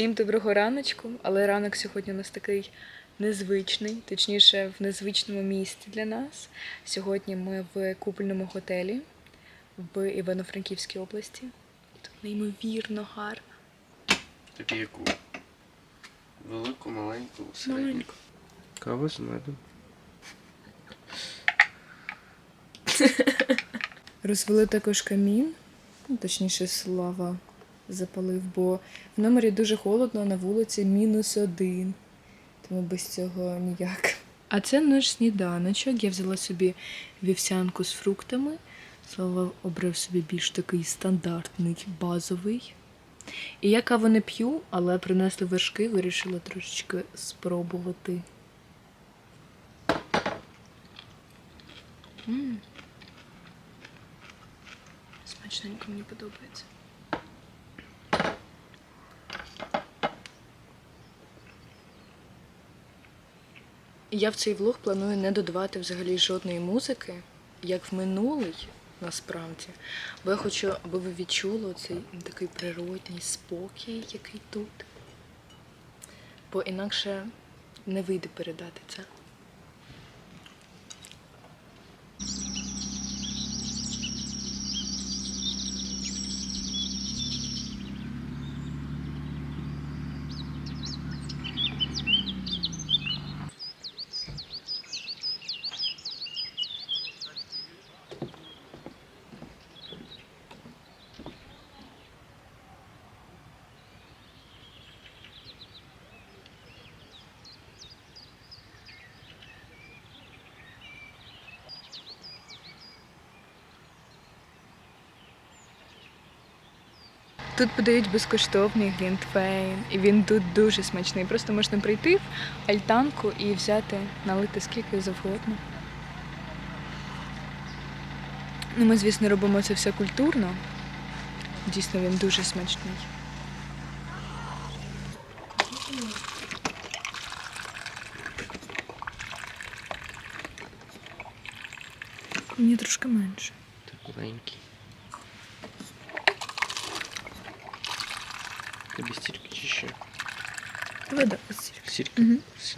Всім доброго раночку, але ранок сьогодні у нас такий незвичний, точніше, в незвичному місці для нас. Сьогодні ми в купольному готелі в Івано-Франківській області. Тут неймовірно гарно. Тобі яку? Велику, маленьку, середню. Кава з медом. Розвели також камін, ну, точніше, слава запалив, бо в номері дуже холодно, на вулиці мінус один. Тому без цього ніяк. А це наш сніданочок. Я взяла собі вівсянку з фруктами. Слава обрав собі більш такий стандартний, базовий. І я каву не п'ю, але принесли вершки, вирішила трошечки спробувати. М. Смачненько мені подобається. Я в цей влог планую не додавати взагалі жодної музики, як в минулий, насправді. Бо я хочу, аби ви відчули цей такий природній спокій, який тут. Бо інакше не вийде передати це. Тут подають безкоштовний глінтвейн, і він тут дуже смачний. Просто можна прийти в альтанку і взяти, налити скільки завгодно. Ну, ми, звісно, робимо це все культурно. Дійсно, він дуже смачний. Мені трошки менше. Тепленький. Тобі стільки чи ще? Вода. Стільки? Мгм. Все.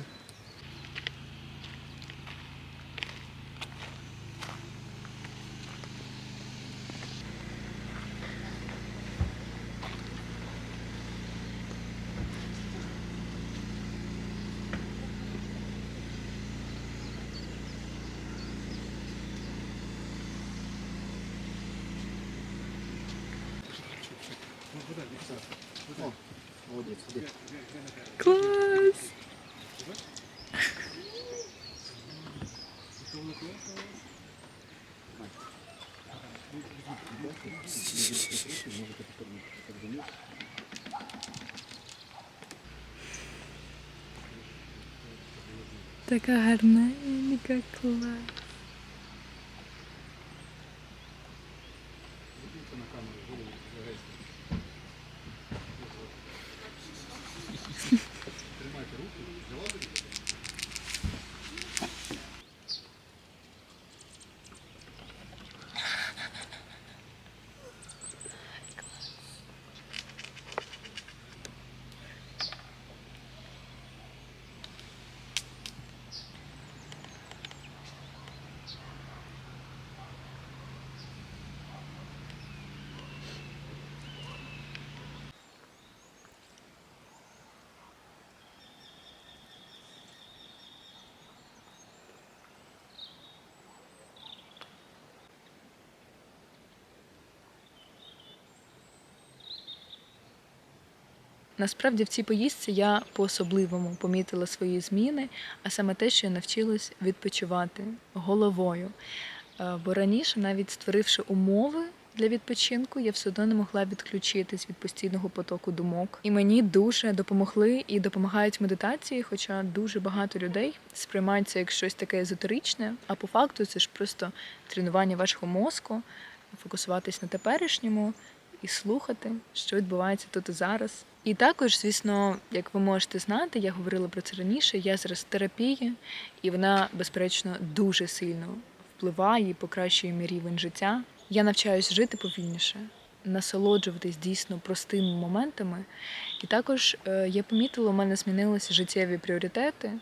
Клас! Така гарненька клас. Насправді в цій поїздці я по-особливому помітила свої зміни, а саме те, що я навчилась відпочивати головою. Е, Бо раніше, навіть створивши умови для відпочинку, я все одно не могла відключитись від постійного потоку думок. І мені дуже допомогли і допомагають медитації, хоча дуже багато людей сприймають це як щось таке езотеричне, а по факту це ж просто тренування вашого мозку, фокусуватись на теперішньому і слухати, що відбувається тут і зараз. І також, звісно, як ви можете знати, я говорила про це раніше. Я зараз в терапії, і вона, безперечно, дуже сильно впливає і покращує мій рівень життя. Я навчаюсь жити повільніше, насолоджуватись дійсно простими моментами. І також е, я помітила, у мене змінилися життєві пріоритети.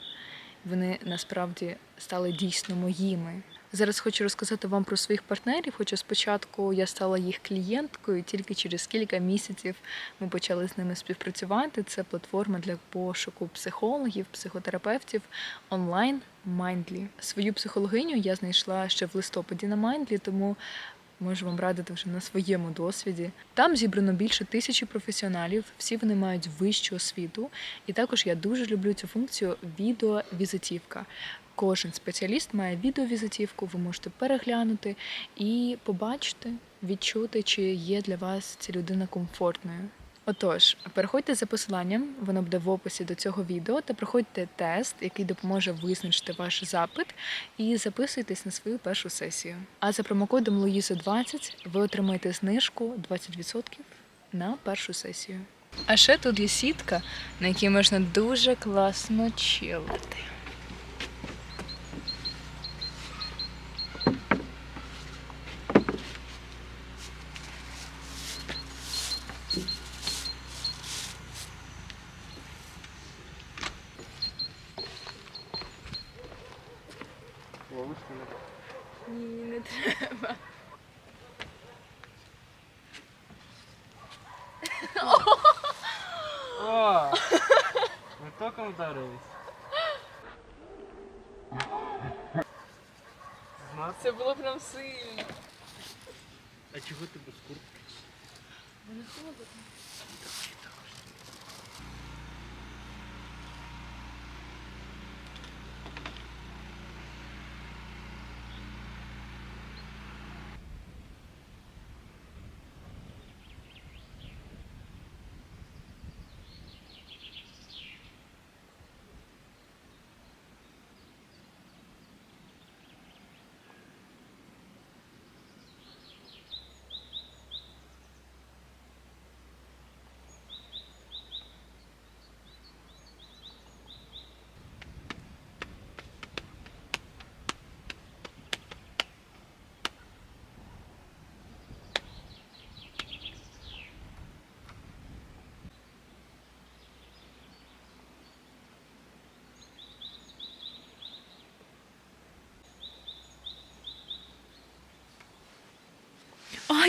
Вони насправді стали дійсно моїми. Зараз хочу розказати вам про своїх партнерів. Хоча спочатку я стала їх клієнткою, тільки через кілька місяців ми почали з ними співпрацювати. Це платформа для пошуку психологів, психотерапевтів онлайн Mindly. Свою психологиню я знайшла ще в листопаді на Mindly, тому можу вам радити вже на своєму досвіді. Там зібрано більше тисячі професіоналів, всі вони мають вищу освіту. І також я дуже люблю цю функцію відеовізитівка. Кожен спеціаліст має відеовізитівку, ви можете переглянути і побачити, відчути, чи є для вас ця людина комфортною. Отож, переходьте за посиланням, воно буде в описі до цього відео, та проходьте тест, який допоможе визначити ваш запит, і записуйтесь на свою першу сесію. А за промокодом Луїза 20 ви отримаєте знижку 20% на першу сесію. А ще тут є сітка, на якій можна дуже класно чилити. Ловушка не Ні, не треба. О! Ми током вдарились. Знати? Це було прям сильно. А чого ти без куртки?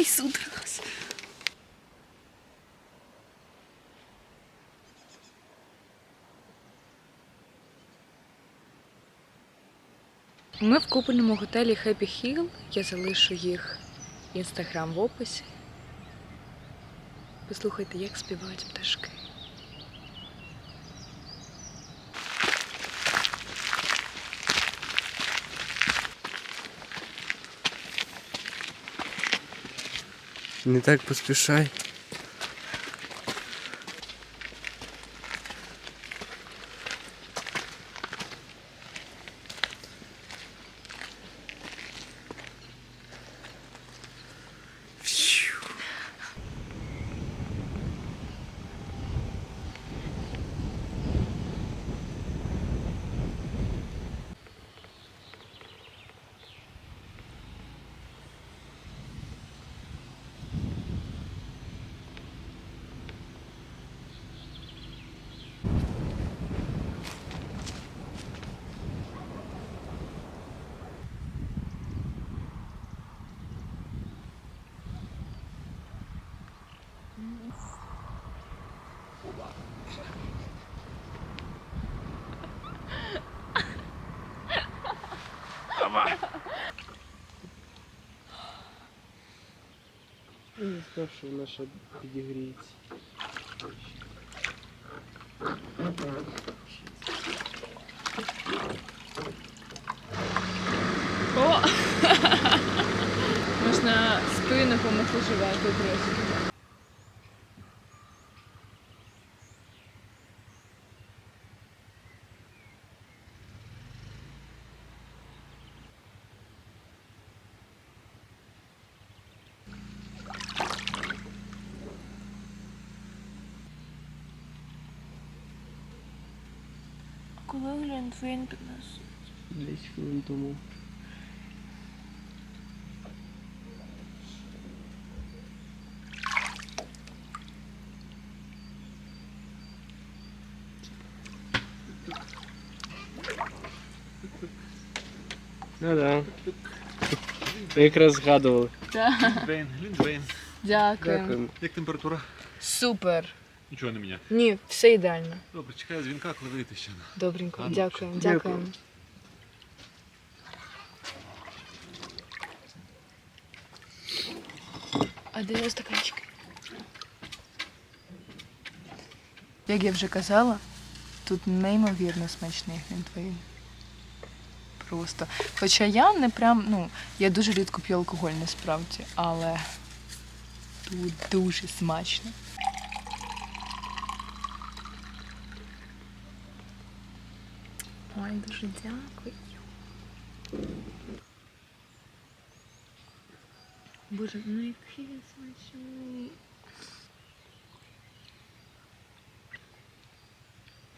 Ай, судорога. Ми в купельному готелі Happy Hill. Я залишу їх інстаграм в описі. Послухайте, як співають пташки. Не так поспішай. Я не сказав, що вона ще підігріється. О! Можна спину помасажувати трошки. den Wind müssen. Ja, da. Ben ik razgadol. Super. Нічого не міняє. Ні, все ідеально. Добре, чекаю дзвінка, коли вийти ще. Добренько, Ладно, дякую, Дякую. дякую. А де стаканчики? Як я вже казала, тут неймовірно смачний глінтвейн. Просто. Хоча я не прям, ну, я дуже рідко п'ю алкоголь насправді, але тут дуже смачно. Ой, дуже дякую. Боже, ну який він смачний.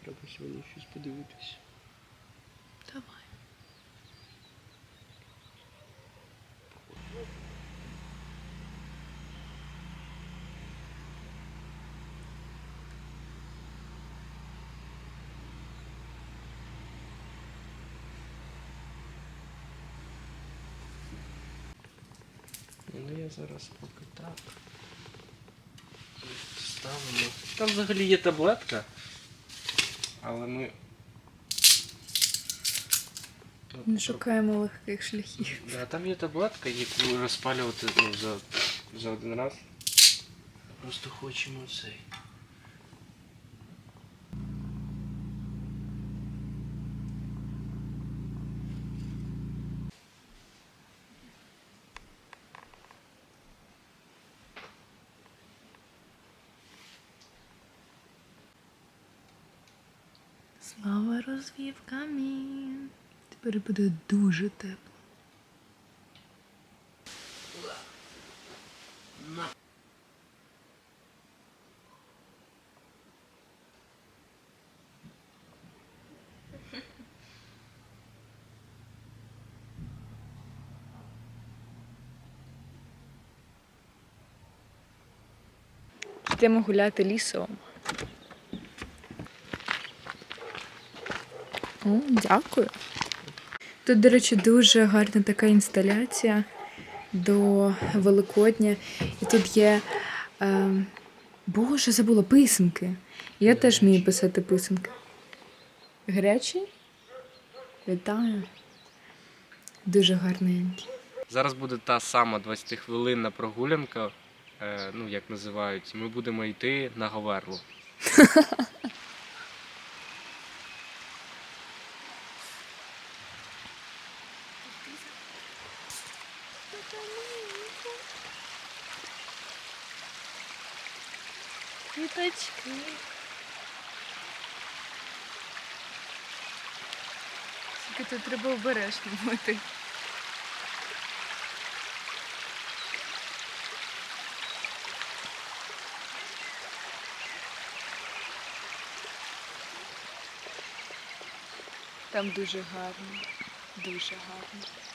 Треба сьогодні щось подивитись. Зараз поки так. Ставимо. Там взагалі є таблетка. Але ми. Не шукаємо легких шляхів. Да, там є таблетка, яку розпалювати ну, за, за один раз. Просто хочемо цей. Слава розвів камінь. Тепер буде дуже тепло. Йдемо гуляти лісом. О, дякую. Тут, до речі, дуже гарна така інсталяція до Великодня. І тут є. Е, Боже, забула писанки. Я теж вмію писати писанки. Гарячі? Вітаю. Дуже гарненькі. Зараз буде та сама 20-хвилинна прогулянка, е, ну як називають. Ми будемо йти на Говерлу. Квіточки. Тільки тут треба обережно бути. Там дуже гарно, дуже гарно.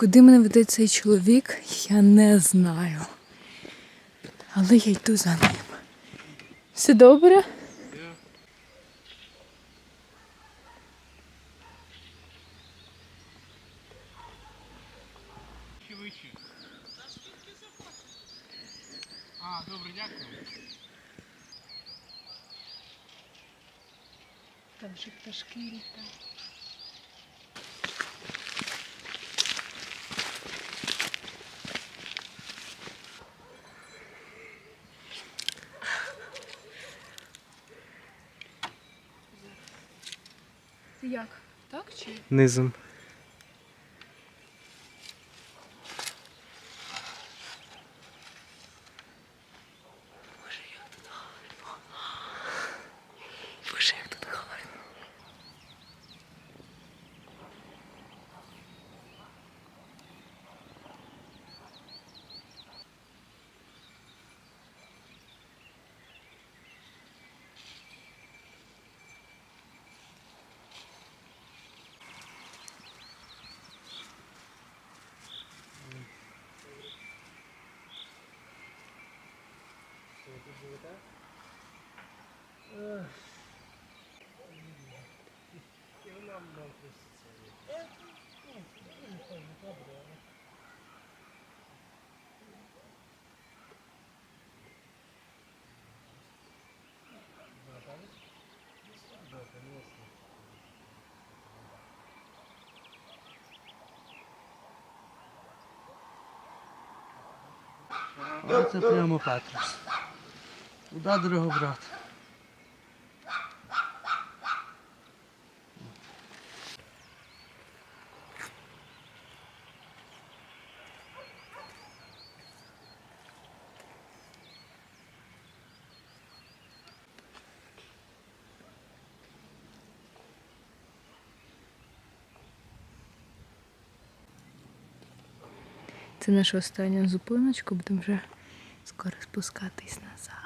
Куди мене веде цей чоловік, я не знаю. Але я йду за ним. Все добре? А, добре, дякую. Там же пташки літають. Ти як? Так чи? Низом. Оце прямо Петрос. Куда дорого брат? Це наша остання зупиночка, будемо вже скоро спускатись назад.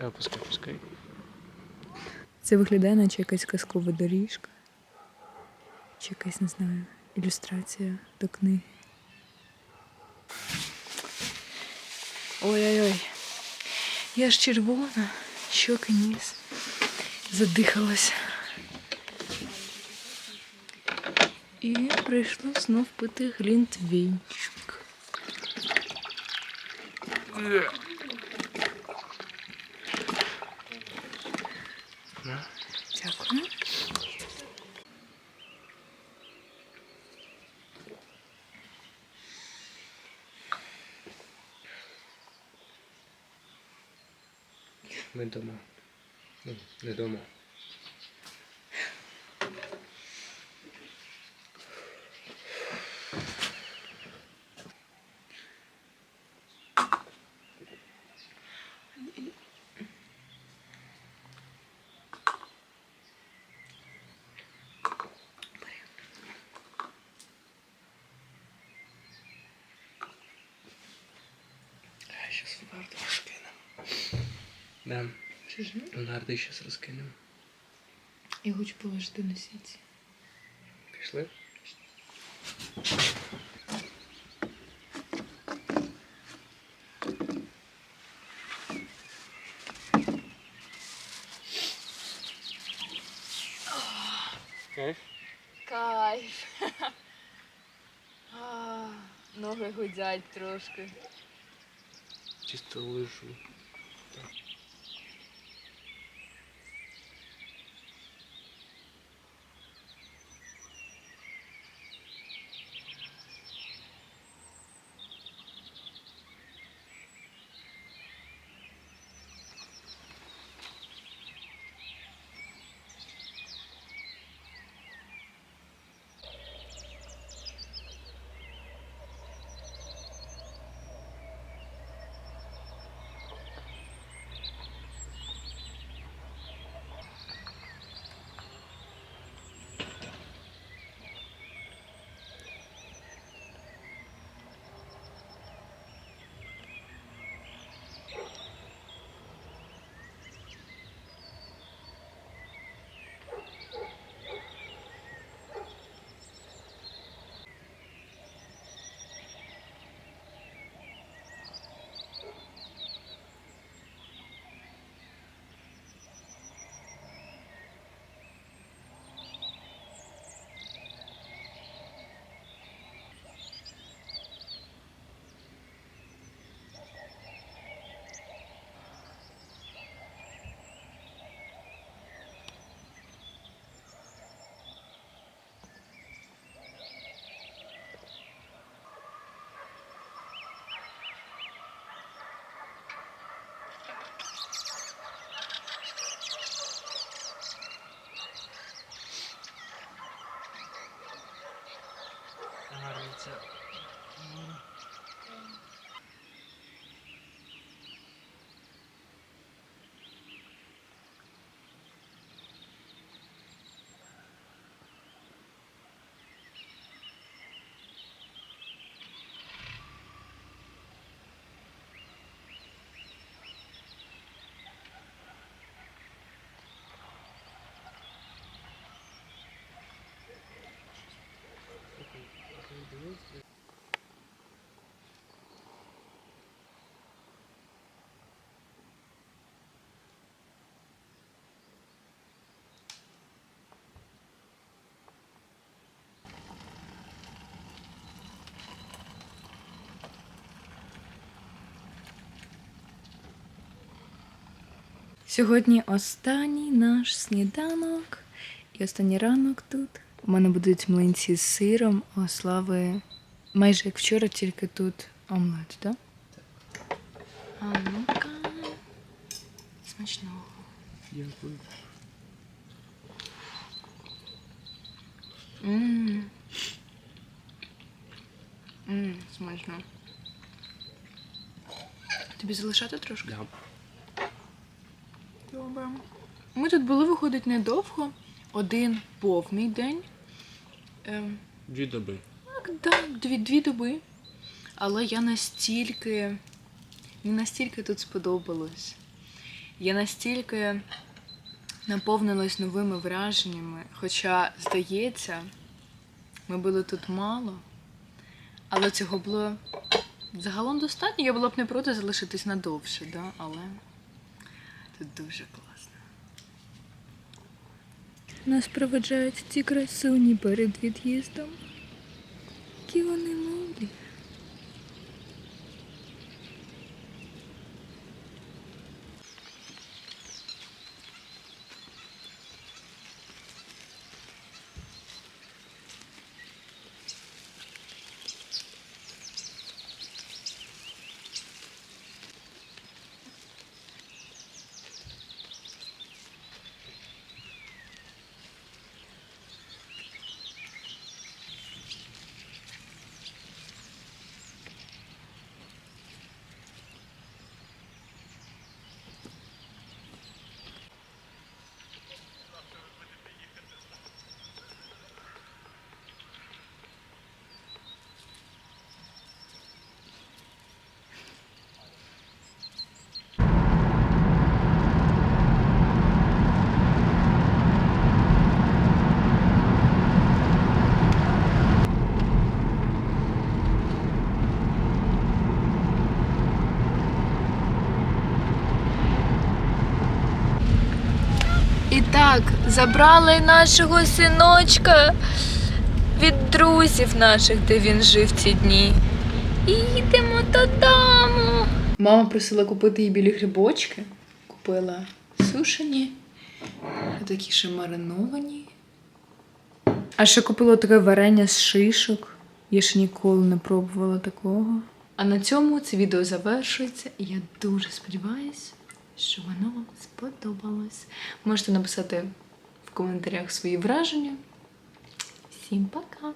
А, пускай, пускай. Це виглядає, наче якась казкова доріжка. Чи якась, не знаю, ілюстрація до книги. Ой-ой-ой. Я ж червона, щоки ніс. Задихалась. І прийшло знов пити глінтвейнчик. Дякую. Ми дома. Ну, не дома. Сейчас в нарты раскинем. Да, Чи нарты сейчас раскинем. Я хочу положити на сіті. Пішли? Кайф? Кайф. Ноги гудять трошки. Чисто лежу. Сьогодні останній наш сніданок і останній ранок тут. У мене будуть млинці з сиром, а Слави майже як вчора, тільки тут омлет, так? А ну-ка. Смачного. Дякую. Мм. Мм, смачно. Тобі залишати трошки? Да. Добре. Ми тут були, виходить, недовго. Один повний день. Ем, Дві доби. так, да, дві, дві доби. Але я настільки. Мені настільки тут сподобалось. Я настільки наповнилась новими враженнями. Хоча, здається, ми були тут мало, але цього було загалом достатньо. Я була б не проти залишитись надовше, да? але тут дуже класно. Нас проведжають ці красуні перед від'їздом. Які вони милі. І так, забрали нашого синочка. від друзів наших, де він жив ці дні. І їдемо додому. Мама просила купити їй білі грибочки. Купила сушені, такі ще мариновані. А ще купила таке варення з шишок. Я ще ніколи не пробувала такого. А на цьому це відео завершується, і я дуже сподіваюся, що воно вам сподобалось. Можете написати коментарях свої враження. Всім пока!